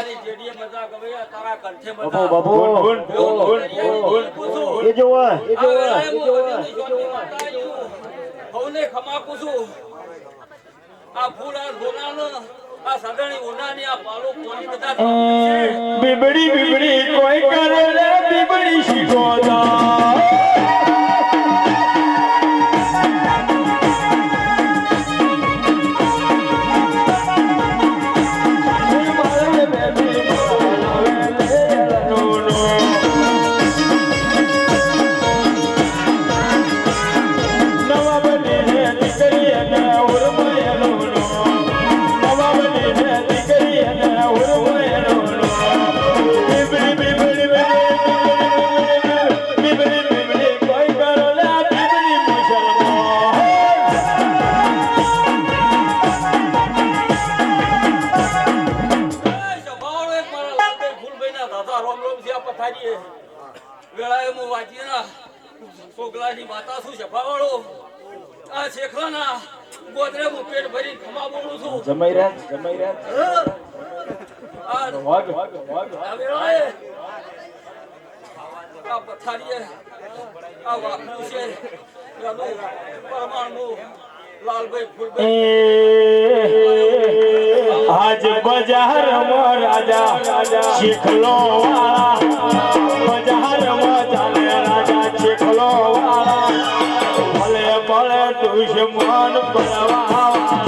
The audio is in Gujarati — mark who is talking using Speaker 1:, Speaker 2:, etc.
Speaker 1: તારા જેડીએ તારા કંઠે
Speaker 2: એ એ એ
Speaker 1: હવને આ ફૂલ આ આ ઉનાની આ પાલો કોની બધા
Speaker 2: બીબડી બીબડી કોઈ કરે બીબડી શીખોતા
Speaker 1: પથારીએ વેળાએ હું વાંચીના છોકરાની માતા શું સભાવાળો આ શેખલાના ગોદરે હું પેટ ભરી ખમા બોલું છું.
Speaker 2: જમાઈ રહ્યા જમાઈ રહ્યા.
Speaker 1: આ
Speaker 2: વાગ વાગ વાગ
Speaker 1: આ વેળાએ આ પથારીએ આ વાકનું છે પરમાણું લાલભાઈ ફૂલભાઈ.
Speaker 2: આજ બજારમાં રાજા શીખલો વાળા. બજારમાં ચાલે રાજા શીખલો વાળા. ભલે ભલે દુશ્મન પડવા